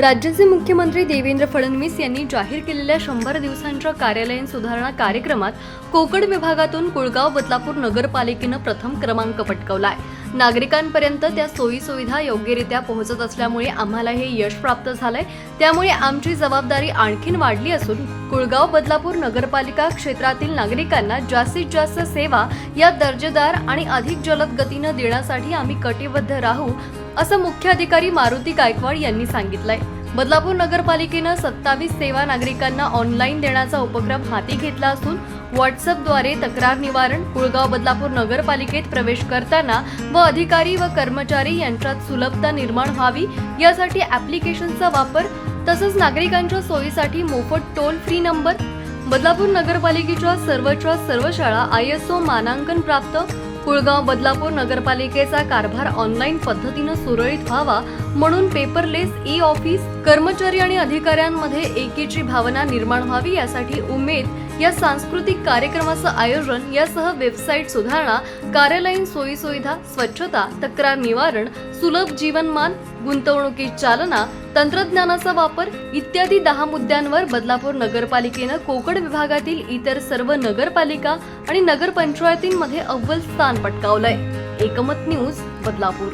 राज्याचे मुख्यमंत्री देवेंद्र फडणवीस यांनी जाहीर केलेल्या शंभर दिवसांच्या कार्यालयीन सुधारणा कार्यक्रमात कोकण विभागातून कुळगाव बदलापूर नगरपालिकेनं प्रथम क्रमांक पटकवलाय. नागरिकांपर्यंत त्या सोयी सुविधा योग्यरित्या पोहोचत असल्यामुळे आम्हाला हे यश प्राप्त झालंय. त्यामुळे आमची जबाबदारी आणखीन वाढली असून कुळगाव बदलापूर नगरपालिका क्षेत्रातील नागरिकांना जास्तीत जास्त सेवा या दर्जेदार आणि अधिक जलद गतीनं देण्यासाठी आम्ही कटिबद्ध राहू असं मुख्य अधिकारी मारुती गायकवाड यांनी सांगितलंय. बदलापूर नगरपालिकेनं सत्तावीस सेवा नागरिकांना ऑनलाईन देण्याचा उपक्रम हाती घेतला असून व्हॉट्सअपद्वारे तक्रार निवारण कुळगाव बदलापूर नगरपालिकेत प्रवेश करताना व अधिकारी व कर्मचारी यांच्यात सुलभता निर्माण व्हावी यासाठी ॲप्लिकेशनचा वापर तसंच नागरिकांच्या सोयीसाठी मोफत टोल फ्री नंबर बदलापूर नगरपालिकेच्या सर्वच्या सर्व शाळा आय एस ओ मानांकन प्राप्त कुळगाव बदलापूर नगरपालिकेचा कारभार ऑनलाईन पद्धतीनं सुरळीत व्हावा म्हणून पेपरलेस ई ऑफिस कर्मचारी आणि अधिकाऱ्यांमध्ये एकीची भावना निर्माण व्हावी यासाठी उमेद या सांस्कृतिक कार्यक्रमाचं आयोजन यासह वेबसाईट सुधारणा कार्यालयीन सोयीसुविधा स्वच्छता तक्रार निवारण सुलभ जीवनमान गुंतवणुकीत चालना तंत्रज्ञानाचा वापर इत्यादी दहा मुद्द्यांवर बदलापूर नगरपालिकेनं कोकण विभागातील इतर सर्व नगरपालिका आणि नगरपंचायतींमध्ये अव्वल स्थान पटकावलंय. एकमत न्यूज बदलापूर.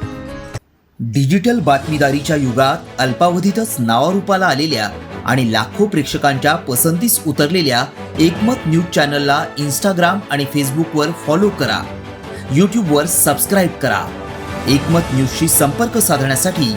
डिजिटल बातमीदारीच्या युगात अल्पावधीतच नावारूपाला आलेल्या आणि लाखो प्रेक्षकांच्या पसंतीस उतरलेल्या एकमत न्यूज चॅनलला इंस्टाग्राम आणि फेसबुकवर फॉलो करा. यूट्यूबवर सबस्क्राईब करा. एकमत न्यूजशी संपर्क साधण्यासाठी